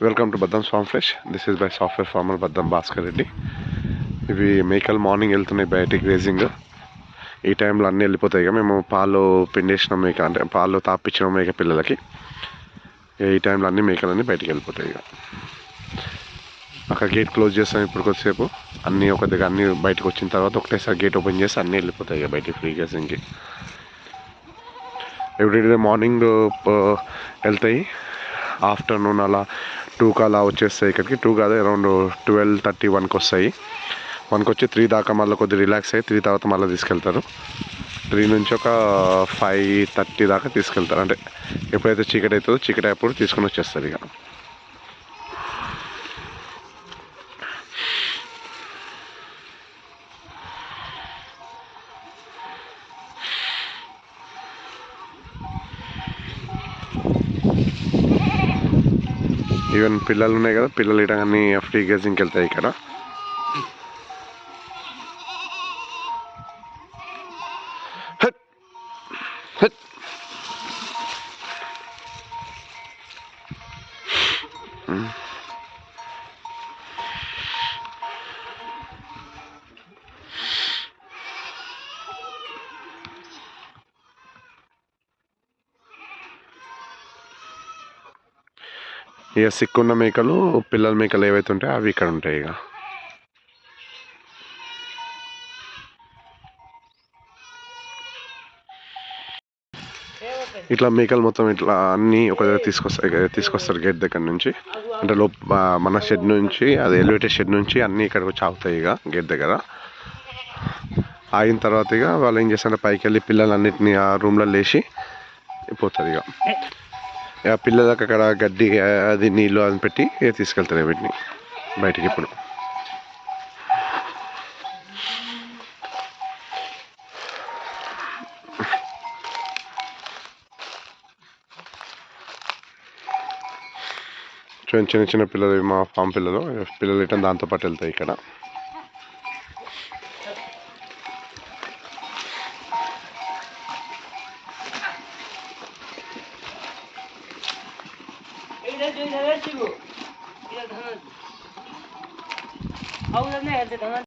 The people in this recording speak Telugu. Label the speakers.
Speaker 1: Welcome to Baddam farm fresh this is by software farmer Baddam Bhaskar Reddy ఇవి మేకలు మార్నింగ్ వెళ్తున్నాయి బయటికి రేసింగ్ ఈ టైంలో అన్నీ వెళ్ళిపోతాయి ఇక. మేము పాలు పిండేసిన మేక అంటే పాలు తాపించిన మేక పిల్లలకి ఈ టైంలో అన్ని మేకలన్నీ బయటికి వెళ్ళిపోతాయి ఇక. అక్కడ గేట్ క్లోజ్ చేస్తాం ఇప్పుడు కొద్దిసేపు. అన్నీ ఒక దగ్గర అన్నీ బయటకు వచ్చిన తర్వాత ఒకటేసారి గేట్ ఓపెన్ చేసి అన్నీ వెళ్ళిపోతాయి ఇక బయటికి ఫ్రీ గేసింగ్కి ఎవ్రీడే మార్నింగ్ వెళ్తాయి. ఆఫ్టర్నూన్ అలా టూకి అలా వచ్చేస్తాయి ఇక్కడికి. టూ కాదు అరౌండ్ ట్వెల్వ్ థర్టీ వన్కి వస్తాయి. వన్కి వచ్చి త్రీ దాకా మళ్ళీ కొద్దిగా రిలాక్స్ అయ్యి త్రీ తర్వాత మళ్ళీ తీసుకెళ్తారు. త్రీ నుంచి ఒక ఫైవ్ థర్టీ దాకా తీసుకెళ్తారు. అంటే ఎప్పుడైతే చీకటి అవుతుందో చీకటి అప్పుడు తీసుకొని వచ్చేస్తారు ఇక. ఈవెన్ పిల్లలు ఉన్నాయి కదా పిల్లలు ఇట అన్ని ఫ్రీ గేజింగ్కి వెళ్తాయి ఇక్కడ హట్! ఇక సిక్కున్న మేకలు పిల్లల మేకలు ఏవైతే ఉంటాయో అవి ఇక్కడ ఉంటాయి ఇక. ఇట్లా మేకలు మొత్తం ఇట్లా అన్నీ ఒక దగ్గర తీసుకొస్తారు తీసుకొస్తారు గేట్ దగ్గర నుంచి. అంటే లో మన షెడ్ నుంచి అది ఎలివేటెడ్ షెడ్ నుంచి అన్నీ ఇక్కడికి వచ్చి ఆగుతాయి ఇక గేట్ దగ్గర. ఆగిన తర్వాత ఇక వాళ్ళు ఏం చేస్తారంటే పైకి వెళ్ళి పిల్లలన్నింటినీ ఆ రూమ్లో లేచి పోతారు ఇక. ఇక పిల్లలకు అక్కడ గడ్డి అది నీళ్ళు అది పెట్టి తీసుకెళ్తారు వీటిని బయటికి ఇప్పుడు. చిన్న చిన్న చిన్న పిల్లలు మా ఫామ్ పిల్లలు పిల్లలు ఇట్లా దాంతో పాటు వెళ్తాయి ఇక్కడ.
Speaker 2: ಹೇಳ್ತಿದ್ದೆ ಧನ ಅವ್ರನ್ನ ಹೇಳ್ತಿದ್ದೆ